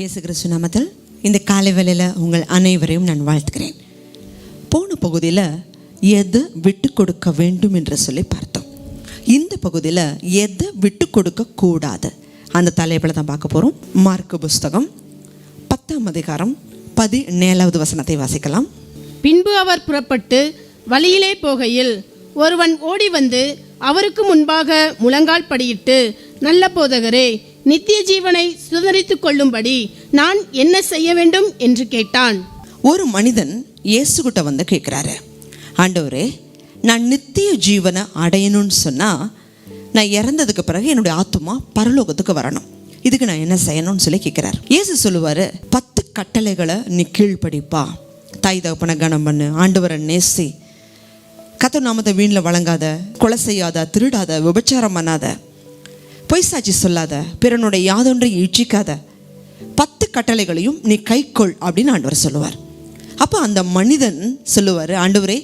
இயேசு கிறிஸ்து நாமத்தில் இந்த காலை வேளையில் உங்கள் அனைவரையும் நான் வாழ்த்துக்கிறேன் போன பகுதியில் எதை விட்டு கொடுக்க வேண்டும் என்று சொல்லி பார்த்தோம். இந்த பகுதியில் எதை விட்டு கொடுக்க கூடாது. அந்த தலைப்பில் தான் பார்க்க போகிறோம் மார்க்கு புஸ்தகம் பத்தாம் அதிகாரம் பதினேழாவது வசனத்தை வாசிக்கலாம். பின்பு அவர் புறப்பட்டு வழியிலே போகையில் ஒருவன் ஓடி வந்து அவருக்கு முன்பாக முழங்கால் படியிட்டு நல்ல போதகரே நித்திய ஜீவனை சுதரித்துக் கொள்ளும்படி நான் என்ன செய்ய வேண்டும் என்று கேட்டான். ஒரு மனிதன் இயேசுகிட்ட வந்து கேட்குறாரு ஆண்டவரே நான் நித்திய ஜீவனை அடையணும்னு சொன்னால் நான் இறந்ததுக்கு பிறகு என்னுடைய ஆத்துமா பரலோகத்துக்கு வரணும். இதுக்கு நான் என்ன செய்யணும்னு சொல்லி கேட்குறாரு. இயேசு சொல்லுவார் பத்து கட்டளைகளை நீ கீழ்ப்படிப்பா. தாய் தகப்பனை கனம் பண்ணு ஆண்டவரை நேசி. கத்த நாமத்தை வீணில் வழங்காத கொலை செய்யாத திருடாத விபச்சாரம் பண்ணாத. பொய் சாட்சி சொல்லாத பிறனுடைய யாதொன்றை இழிச்சிக்காத பத்து கட்டளைகளையும் நீ கைக்கொள் அப்படின்னு ஆண்டவர் சொல்லுவார். அப்போ அந்த மனிதன் சொல்லுவார் ஆண்டவரே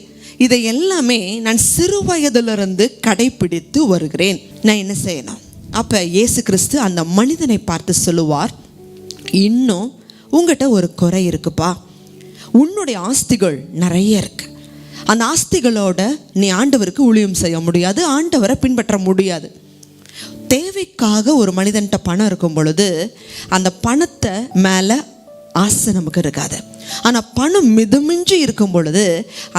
இதை எல்லாமே நான் சிறு வயதிலிருந்து கடைபிடித்து வருகிறேன். நான் என்ன செய்யணும்? அப்போ இயேசு கிறிஸ்து அந்த மனிதனை பார்த்து சொல்லுவார் இன்னும் உங்ககிட்ட ஒரு குறை இருக்குப்பா. உன்னுடைய ஆஸ்திகள் நிறைய இருக்கு. அந்த ஆஸ்திகளோட நீ ஆண்டவருக்கு ஊழியம் செய்ய முடியாது ஆண்டவரை பின்பற்ற முடியாது. தேவைக்காக ஒரு மனிதன்கிட்ட பணம் இருக்கும் பொழுது அந்த பணத்தை மேலே ஆசை நமக்கு இருக்காது. ஆனால் பணம் மிதமிஞ்சி இருக்கும் பொழுது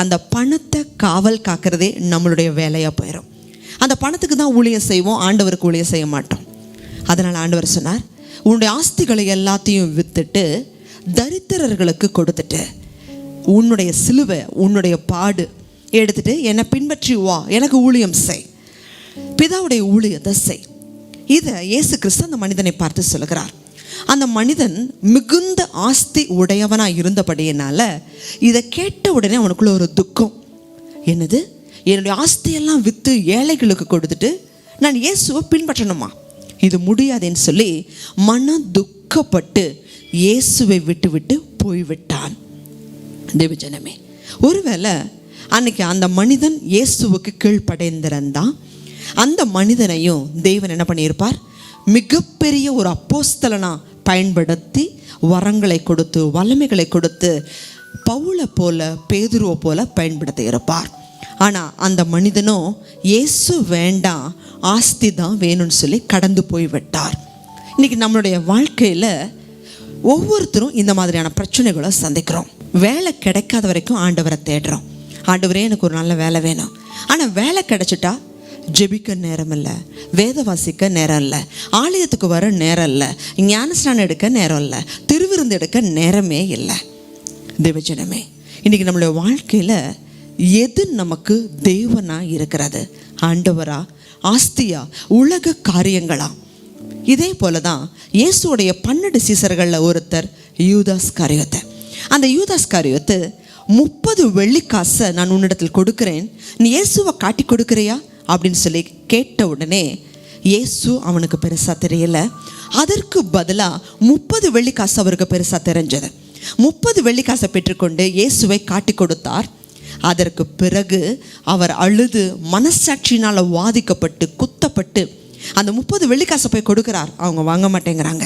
அந்த பணத்தை காவல் காக்கிறதே நம்மளுடைய வேலையாக போயிடும் அந்த பணத்துக்கு தான் ஊழியம் செய்வோம் ஆண்டவருக்கு ஊழியம் செய்ய மாட்டோம். அதனால் ஆண்டவர் சொன்னார் உன்னுடைய ஆஸ்திகளை எல்லாத்தையும் விற்றுட்டு தரித்திரர்களுக்கு கொடுத்துட்டு உன்னுடைய சிலுவை உன்னுடைய பாடு எடுத்துட்டு என்னை பின்பற்றி வா எனக்கு ஊழியம் செய். பிதாவுடைய ஊழியத்தை செய். இதை இயேசு கிறிஸ்து அந்த மனிதனை பார்த்து சொல்லுகிறார். அந்த மனிதன் மிகுந்த ஆஸ்தி உடையவனாக இருந்தபடியினால இதை கேட்ட உடனே அவனுக்குள்ள ஒரு துக்கம். என்னது? என்னுடைய ஆஸ்தியெல்லாம் விற்று ஏழைகளுக்கு கொடுத்துட்டு நான் இயேசுவை பின்பற்றணுமா? இது முடியாதுன்னு சொல்லி மன துக்கப்பட்டு இயேசுவை விட்டு விட்டு போய்விட்டான். தேவஜனமே ஒருவேளை அன்னைக்கு அந்த மனிதன் இயேசுவுக்கு கீழ்ப்படைந்திருந்தான். அந்த மனிதனையும் தேவன் என்ன பண்ணியிருப்பார்? மிகப்பெரிய ஒரு அப்போஸ்தலனாக பயன்படுத்தி வரங்களை கொடுத்து வல்லமைகளை கொடுத்து பவுளை போல பேதுருவை போல பயன்படுத்தி இருப்பார். ஆனால் அந்த மனிதனும் இயேசு வேண்டாம் ஆஸ்தி தான் வேணும்னு சொல்லி கடந்து போய் விட்டார். இன்னைக்கு நம்மளுடைய வாழ்க்கையில் ஒவ்வொருத்தரும் இந்த மாதிரியான பிரச்சனைகளை சந்திக்கிறோம். வேலை கிடைக்காத வரைக்கும் ஆண்டவரை தேடுறோம். ஆண்டவரே எனக்கு ஒரு நல்ல வேலை வேணும். ஆனால் வேலை கிடைச்சிட்டா ஜெபிக்க நேரம் இல்லை வேத வாசிக்க நேரம் இல்லை ஆலயத்துக்கு வர நேரம் இல்லை ஞானஸ்நானம் எடுக்க நேரம் இல்லை திருவிருந்து எடுக்க நேரமே இல்லை. தேவஜனமே இன்னைக்கு நம்மளுடைய வாழ்க்கையில் எது நமக்கு தேவனாக இருக்கிறது? ஆண்டவரா ஆஸ்தியா உலக காரியங்களா? இதே போல தான் இயேசுடைய பன்னெண்டு சீசர்களில் ஒருத்தர் யூதாஸ் காரியத்தை. அந்த யூதாஸ் காரியத்தை முப்பது வெள்ளிக்காசை நான் உன்னிடத்தில் கொடுக்கிறேன். நீ இயேசுவை காட்டி கொடுக்குறியா? அப்படின்னு சொல்லி கேட்ட உடனே இயேசு அவனுக்கு பெருசாக தெரியல. அதற்கு பதிலாக முப்பது வெள்ளிக்காசு அவருக்கு பெருசாக தெரிஞ்சது. முப்பது வெள்ளிக்காசை பெற்றுக்கொண்டு இயேசுவை காட்டி கொடுத்தார். அதற்கு பிறகு அவர் அழுது மனசாட்சியினால் வாதிக்கப்பட்டு குத்தப்பட்டு அந்த முப்பது வெள்ளிக்காசை போய் கொடுக்குறார். அவங்க வாங்க மாட்டேங்கிறாங்க.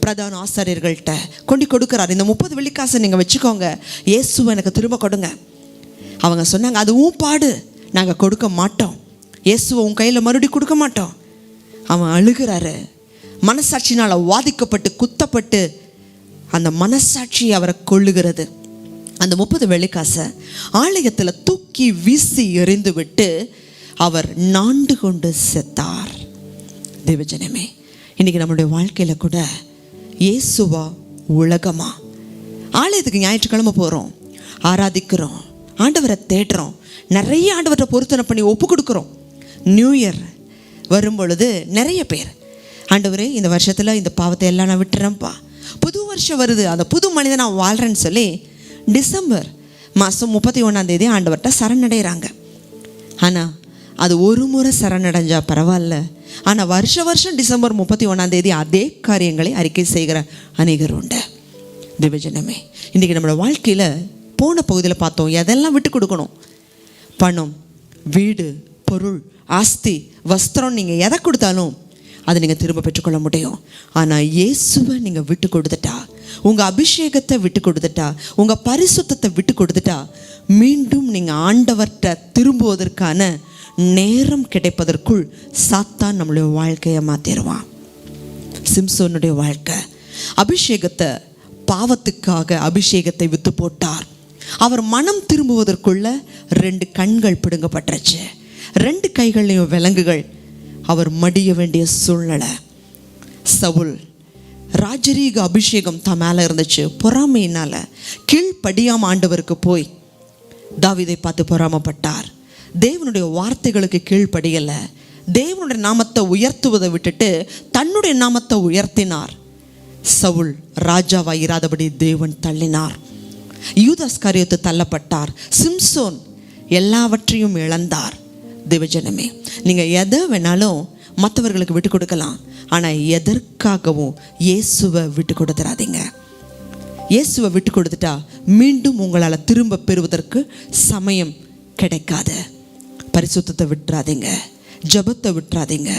பிரதான ஆசிரியர்கள்ட்ட கொண்டு கொடுக்குறார். இந்த முப்பது வெள்ளிக்காசை நீங்கள் வச்சுக்கோங்க. இயேசுவை எனக்கு திரும்ப கொடுங்க. அவங்க சொன்னாங்க அது பாடு. நாங்கள் கொடுக்க மாட்டோம். இயேசுவை உன் கையில் மறுபடி கொடுக்க மாட்டான் அவன் அழுகிறாரு. மனசாட்சினால் வாதிக்கப்பட்டு குத்தப்பட்டு அந்த மனசாட்சி அவரை கொள்ளுகிறது அந்த முப்பது வெள்ளிக்காசை ஆலயத்தில் தூக்கி வீசி எறிந்து விட்டு அவர் நாண்டு கொண்டு செத்தார். தேவஜனமே இன்னைக்கு நம்மளுடைய வாழ்க்கையில் கூட இயேசுவா உலகமா? ஆலயத்துக்கு ஞாயிற்றுக்கிழமை போகிறோம் ஆராதிக்கிறோம். ஆண்டவரை தேடுறோம். நிறைய ஆண்டவரை பொருத்தனை பண்ணி ஒப்பு கொடுக்குறோம். நியூ இயர் வரும் பொழுது நிறைய பேர். ஆண்டவரே இந்த வருஷத்தில் இந்த பாவத்தை எல்லாம் நான் விட்டுறேன்ப்பா. புது வருஷம் வருது அந்த புது மனிதன் நான் வாழ்கிறேன்னு சொல்லி டிசம்பர் மாதம் முப்பத்தி ஒன்றாந்தேதி ஆண்டவர்கிட்ட சரணடைகிறாங்க ஆனால் அது ஒரு முறை சரணடைஞ்சா பரவாயில்ல. ஆனால் வருஷ வருஷம் டிசம்பர் முப்பத்தி ஒன்றாந்தேதி அதே காரியங்களை அறிக்கை செய்கிற அநேகர் உண்டு. திவஜனமே இன்றைக்கி நம்மளோட வாழ்க்கையில் போன பகுதியில் பார்த்தோம் எதெல்லாம் விட்டு கொடுக்கணும்? பணம் வீடு பொருள் ஆஸ்தி வஸ்திரம் நீங்கள் எதை கொடுத்தாலும் அதை நீங்கள் திரும்ப பெற்றுக்கொள்ள முடியும். ஆனால் இயேசுவை நீங்கள் விட்டு கொடுத்துட்டா உங்கள் அபிஷேகத்தை விட்டு கொடுத்துட்டா உங்கள் பரிசுத்தத்தை விட்டு கொடுத்துட்டா மீண்டும் நீங்கள் ஆண்டவர்கிட்ட திரும்புவதற்கான நேரம் கிடைப்பதற்குள் சாத்தான் நம்மளுடைய வாழ்க்கையை மாற்றிடுவான் சிம்சோனுடைய வாழ்க்கை. அபிஷேகத்தை பாவத்துக்காக அபிஷேகத்தை வித்து போட்டார். அவர் மனம் திரும்புவதற்குள்ள ரெண்டு கண்கள் பிடுங்கப்பட்டுருச்சு. ரெண்டு கைகள்லையும் விலங்குகள். அவர் மடிய வேண்டிய சூழ்நிலை. சவுல் ராஜரீக அபிஷேகம் தான் மேலே இருந்துச்சு. பொறாமையினால் கீழ்ப்படியாம ஆண்டவருக்கு போய் தாவிதை பார்த்து பொறாமப்பட்டார். தேவனுடைய வார்த்தைகளுக்கு கீழ்ப்படியலை. தேவனுடைய நாமத்தை உயர்த்துவதை விட்டுட்டு தன்னுடைய நாமத்தை உயர்த்தினார். சவுல் ராஜாவா இராதபடி தேவன் தள்ளினார். யூதாஸ் காரியத்து தள்ளப்பட்டார். சிம்சோன் எல்லாவற்றையும் இழந்தார். தேவஜனமே நீங்கள் எதை வேணாலும் மற்றவர்களுக்கு விட்டு கொடுக்கலாம் ஆனால் எதற்காகவும் இயேசுவை விட்டு கொடுத்துறாதீங்க. இயேசுவை விட்டு கொடுத்துட்டா மீண்டும் உங்களால் திரும்ப பெறுவதற்கு சமயம் கிடைக்காது. பரிசுத்தத்தை விட்டுறாதீங்க ஜெபத்தை விட்டுறாதீங்க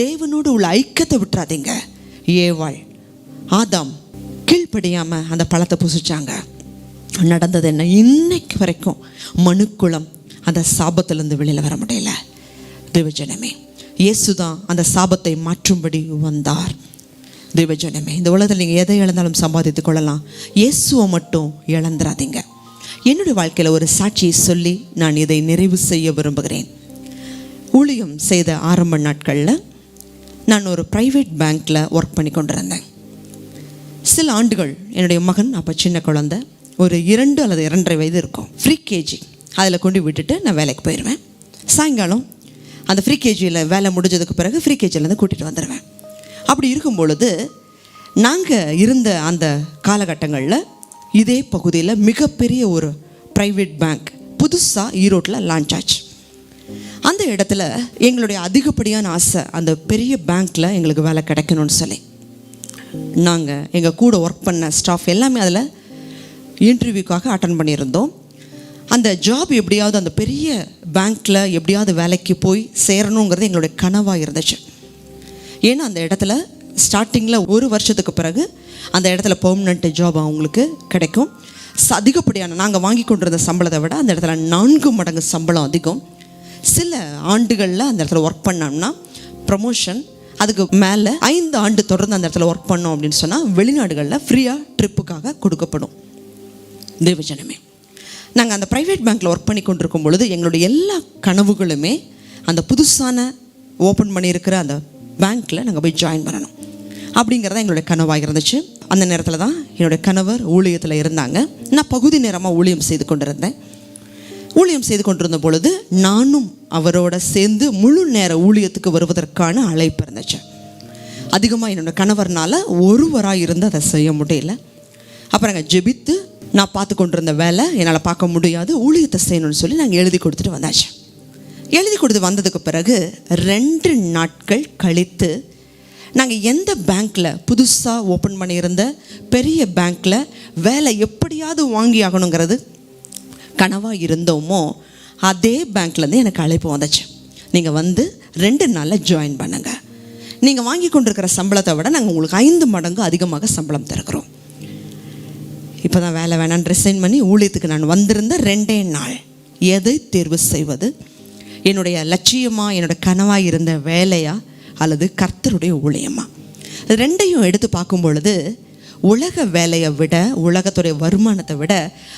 தேவனோடு உள்ள ஐக்கியத்தை விட்டுறாதீங்க. ஏவாள் ஆதாம் கீழ்ப்படியாமல் அந்த பழத்தை புசிச்சாங்க. நடந்தது என்ன? இன்னைக்கு வரைக்கும் மனுக்குளம் அந்த சாபத்திலேருந்து வெளியில் வர முடியல. தேவஜனமே இயேசு தான் அந்த சாபத்தை மாற்றும்படி வந்தார். தேவஜனமே இந்த உலகத்தில் நீங்கள் எதை இழந்தாலும் சம்பாதித்து கொள்ளலாம். இயேசுவை மட்டும் இழந்துடாதீங்க என்னுடைய வாழ்க்கையில் ஒரு சாட்சியை சொல்லி நான் இதை நிறைவு செய்ய விரும்புகிறேன். ஊழியம் செய்த ஆரம்ப நாட்களில் நான் ஒரு ப்ரைவேட் பேங்க்கில் ஒர்க் பண்ணி கொண்டிருந்தேன். சில ஆண்டுகள் என்னுடைய மகன் அப்போ சின்ன குழந்தை ஒரு இரண்டு அல்லது இரண்டரை வயது இருக்கும். ஃப்ரீ கேஜி அதில் கொண்டு விட்டுட்டு நான் வேலைக்கு போயிடுவேன் சாயங்காலம் அந்த ஃப்ரீ கேஜியில் வேலை முடிஞ்சதுக்கு பிறகு ஃப்ரீ கேஜிலேருந்து கூட்டிகிட்டு வந்துடுவேன் அப்படி இருக்கும் பொழுது நாங்கள் இருந்த அந்த காலகட்டங்களில் இதே பகுதியில் மிகப்பெரிய ஒரு ப்ரைவேட் பேங்க் புதுசாக ஈரோட்டில் லான்ச் ஆச்சு. அந்த இடத்துல எங்களுடைய அதிகப்படியான ஆசை அந்த பெரிய பேங்க்கில் எங்களுக்கு வேலை கிடைக்கணும்னு சொல்லி. நாங்கள் எங்கள் கூட ஒர்க் பண்ண ஸ்டாஃப் எல்லாமே அதில் இன்டர்வியூக்காக அட்டன் பண்ணியிருந்தோம். அந்த ஜாப் எப்படியாவது அந்த பெரிய பேங்க்கில் எப்படியாவது வேலைக்கு போய் சேரணுங்கிறது எங்களுடைய கனவாக இருந்துச்சு. ஏன்னா அந்த இடத்துல ஸ்டார்டிங்கில் ஒரு வருஷத்துக்கு பிறகு அந்த இடத்துல பெர்மனண்ட் ஜாப் அவங்களுக்கு கிடைக்கும். அதிகப்படியான நாங்கள் வாங்கி கொண்டிருந்த சம்பளத்தை விட அந்த இடத்துல நான்கு மடங்கு சம்பளம் அதிகம். சில ஆண்டுகளில் அந்த இடத்துல ஒர்க் பண்ணோம்னா ப்ரமோஷன் அதுக்கு மேலே ஐந்து ஆண்டு தொடர்ந்து அந்த இடத்துல ஒர்க் பண்ணோம் அப்படின்னு சொன்னால் வெளிநாடுகளில் ஃப்ரீயாக ட்ரிப்புக்காக கொடுக்கப்படும். தேவஜனமே. நாங்கள் அந்த ப்ரைவேட் பேங்க்கில் ஒர்க் பண்ணி கொண்டிருக்கும் பொழுது எங்களுடைய எல்லா கனவுகளுமே அந்த புதுசான ஓப்பன் பண்ணியிருக்கிற அந்த பேங்க்கில் நாங்கள் போய் ஜாயின் பண்ணணும். அப்படிங்கிறத எங்களுடைய கனவாக இருந்துச்சு. அந்த நேரத்தில் தான் என்னுடைய கணவர் ஊழியத்தில் இருந்தாங்க. நான் பகுதி நேரமாக ஊழியம் செய்து கொண்டிருந்தேன். ஊழியம் செய்து கொண்டிருந்த பொழுது நானும் அவரோட சேர்ந்து முழு நேர ஊழியத்துக்கு வருவதற்கான அழைப்பு இருந்துச்சு. அதிகமாக என்னோடய கணவர்னால் ஒருவராக இருந்து அதை செய்ய முடியல. அப்புறம் நாங்கள் ஜெபித்து நான் பார்த்து கொண்டிருந்த வேலை என்னால் பார்க்க முடியாது. ஊழியத்தை செய்யணும்னு சொல்லி நாங்கள் எழுதி கொடுத்துட்டு வந்தாச்சு. எழுதி கொடுத்து வந்ததுக்கு பிறகு ரெண்டு நாட்கள் கழித்து நாங்கள் எந்த பேங்க்கில் புதுசாக ஓப்பன் பண்ணியிருந்த பெரிய பேங்க்கில் வேலை எப்படியாவது வாங்கி ஆகணுங்கிறது கனவாக இருந்தோமோ அதே பேங்க்லேருந்து எனக்கு அழைப்பு வந்துச்சு. நீங்கள் வந்து ரெண்டு நாளில் ஜாயின் பண்ணுங்க. நீங்கள் வாங்கி கொண்டிருக்கிற சம்பளத்தை விட நாங்கள் உங்களுக்கு ஐந்து மடங்கு அதிகமாக சம்பளம் தருகிறோம். இப்போ தான் வேலை வேணான்னு ரிசைன் பண்ணி ஊழியத்துக்கு நான் வந்திருந்த ரெண்டே நாள். எதை தேர்வு செய்வது? என்னுடைய லட்சியமாக என்னோட கனவாக இருந்த வேலையா? அல்லது கர்த்தருடைய ஊழியமா? ரெண்டையும் எடுத்து பார்க்கும் பொழுது உலக வேலையை விட உலகத்துடைய வருமானத்தை விட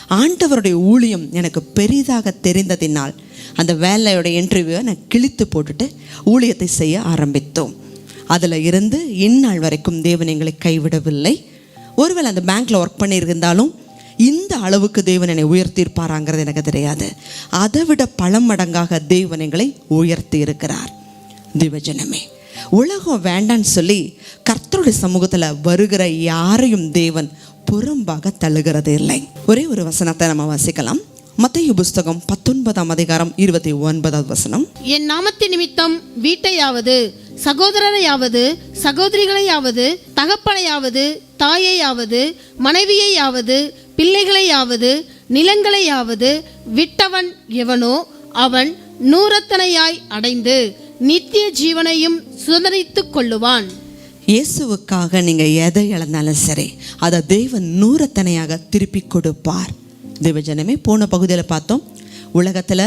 ஆண்டவருடைய ஊழியம் எனக்கு பெரிதாக தெரிந்ததினால் அந்த வேலையோட இன்டர்வியூவை நான் கிழித்து போட்டுட்டு ஊழியத்தை செய்ய ஆரம்பித்தோம். அதில் இருந்து இந்நாள் வரைக்கும் தேவன் எங்களை கைவிடவில்லை. ஒருவேளை அந்த பேங்க்கில் ஒர்க் பண்ணியிருந்தாலும் இந்த அளவுக்கு தேவன் என்னை உயர்த்தியிருப்பாராங்கிறது எனக்கு தெரியாது. அதை விட பல மடங்காக தேவன் எங்களை உயர்த்தி இருக்கிறார் தேவஜனமே உலகம் வேண்டான்னு சொல்லி கர்த்தருடைய சமூகத்தில் வருகிற யாரையும் தேவன் புறம்பாக தள்ளுகிறது இல்லை. ஒரே ஒரு வசனத்தை நம்ம வாசிக்கலாம். மத்திய புஸ்தகம் பத்தொன்பதாம் அதிகாரம் இருபத்தி ஒன்பதாவது வசனம். என் நாமத்தின் நிமித்தம் வீட்டையாவது சகோதரரையாவது சகோதரிகளையாவது தகப்பனையாவது தாயையாவது மனைவியையாவது பிள்ளைகளையாவது நிலங்களையாவது விட்டவன் எவனோ அவன் நூறத்தனையாய் அடைந்து நித்திய ஜீவனையும் சுதந்திரித்துக் கொள்ளுவான். இயேசுவுக்காக நீங்கள் எதை இழந்தாலும் சரி அதை தேவன் நூறத்தனையாக திருப்பி கொடுப்பார். தேவஜனமே போன பகுதியில் பார்த்தோம் உலகத்தில்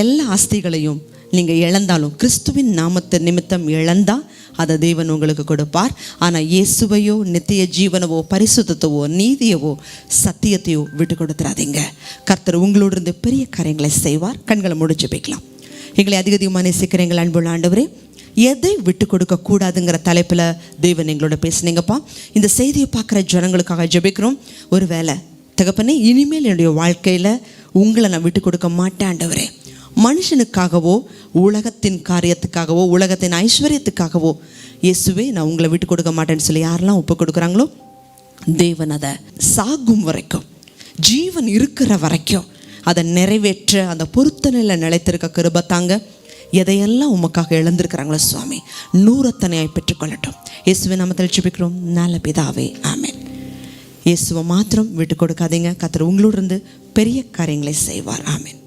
எல்லா ஆஸ்திகளையும் நீங்கள் இழந்தாலும் கிறிஸ்துவின் நாமத்தை நிமித்தம் இழந்தா அதை தேவன் உங்களுக்கு கொடுப்பார். ஆனால் இயேசுவையோ நித்திய ஜீவனவோ பரிசுத்தவோ நீதியவோ சத்தியத்தையோ விட்டு கொடுத்துறாதீங்க. கர்த்தர் உங்களோட இருந்து பெரிய காரியங்களை செய்வார். கண்களை முடிச்சு போய்க்கலாம் எங்களை அதிக அதிகமாக நேசிக்கிற எங்கள் அன்புள்ள ஆண்டவரே. எதை விட்டு கொடுக்க கூடாதுங்கிற தலைப்பில் தேவன் எங்களோட பேசுனீங்கப்பா. இந்த செய்தியை பார்க்குற ஜனங்களுக்காக ஜெபிக்கிறோம். ஒருவேளை தகப்பனே இனிமேல் என்னுடைய வாழ்க்கையில் உங்களை நான் விட்டு கொடுக்க மாட்டேன் ஆண்டவரே. மனுஷனுக்காகவோ உலகத்தின் காரியத்துக்காகவோ உலகத்தின் ஐஸ்வர்யத்துக்காகவோ இயேசுவே நான் உங்களை விட்டு கொடுக்க மாட்டேன்னு சொல்லி யாரெல்லாம் ஒப்பு கொடுக்குறாங்களோ தேவன் அதை சாகும் வரைக்கும் ஜீவன் இருக்கிற வரைக்கும் அதை நிறைவேற்ற அந்த பொருத்தனையில் நிலைத்திருக்க கிருபத்தாங்க எதையெல்லாம் உமக்காக எழுந்திருக்கிறாங்களோ சுவாமி நூறத்தனையாய் பெற்றுக்கொள்ளட்டும். இயேசுவை நம்ம ஜெபிக்கிறோம். நல்ல பிதாவே ஆமென். இயேசுவை மாத்திரம் விட்டு கொடுக்காதீங்க. கத்தர் உங்களோட இருந்து பெரிய காரியங்களை செய்வார். ஆமீன்.